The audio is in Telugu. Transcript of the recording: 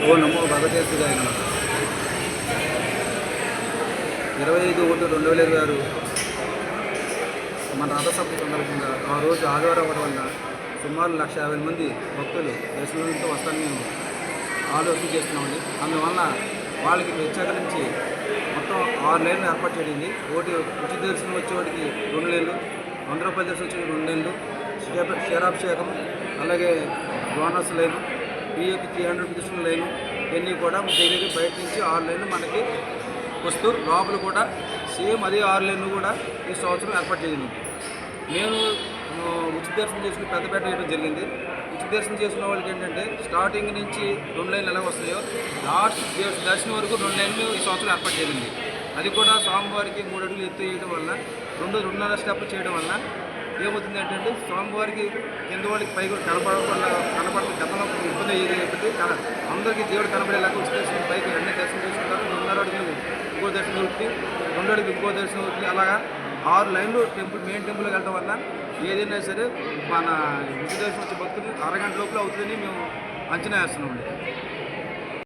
ఓ నమో భగవతేశ్వరాయ నమః. ఇరవై ఐదు ఒకటి రెండు వేల ఇరవై ఆరు మన రథసప్త సందర్భంగా ఆ రోజు ఆదివారం అవ్వడం వల్ల సుమారు లక్ష యాభై మంది భక్తులు దర్శనంతో వస్తారని మేము ఆలోచన చేస్తున్నామండి. అందువల్ల వాళ్ళకి ప్రత్యేకరించి మొత్తం ఆరు లైన్లు ఏర్పాటు చేయండి ఒకటి ఉచిత దర్శనం వచ్చేవాడికి రెండు లైన్లు వంద రూపాయల దర్శనం వచ్చేవాడికి రెండు నెలలు క్షీరాభిషేకం అలాగే బోనస్ లైన్ పిఏకి త్రీ హండ్రెడ్ రూపీస్ లైన్ ఇవన్నీ కూడా డైలీ బయట నుంచి ఆరు లైన్లు మనకి వస్తూ లోపల కూడా సేమ్ అదే ఆరు లైన్లు కూడా ఈ సంవత్సరం ఏర్పాటు చేయను నేను ఉచిత దర్శనం చేసుకుని పెద్దపేట వేయడం జరిగింది. ఉచిత దర్శనం చేసుకున్న వాళ్ళకి ఏంటంటే స్టార్టింగ్ నుంచి రెండు లైన్లు ఎలా వస్తాయో లాస్ట్ దర్శనం వరకు రెండు లైన్లు ఈ సంవత్సరం ఏర్పాటు చేయండి అది కూడా స్వామివారికి మూడు అడుగులు ఎత్తు వేయడం వల్ల రెండు రెండున్నర స్టెప్ చేయడం వల్ల ఏమవుతుంది ఏంటంటే స్వామివారికి కింద వాళ్ళకి పైగా కనపడకుండా కనపడకుండా అందరికీ దేవుడు కనబడేలాగా ఉచిత దర్శనం పైకి అన్ని దర్శనం చేసుకుంటారు. రెండున్నర అడుగులు ఇంకో దర్శనం అవుతుంది రెండు అడుగులు ఇంకో దర్శనం అవుతుంది అలాగా ఆరు లైన్లు టెంపుల్ మెయిన్ టెంపుల్కి వెళ్ళడం వల్ల ఏదైనా సరే మన ఉచిత దర్శనం వచ్చే భక్తులు అరగంట లోపల అవుతుందని మేము అంచనా వేస్తున్నాం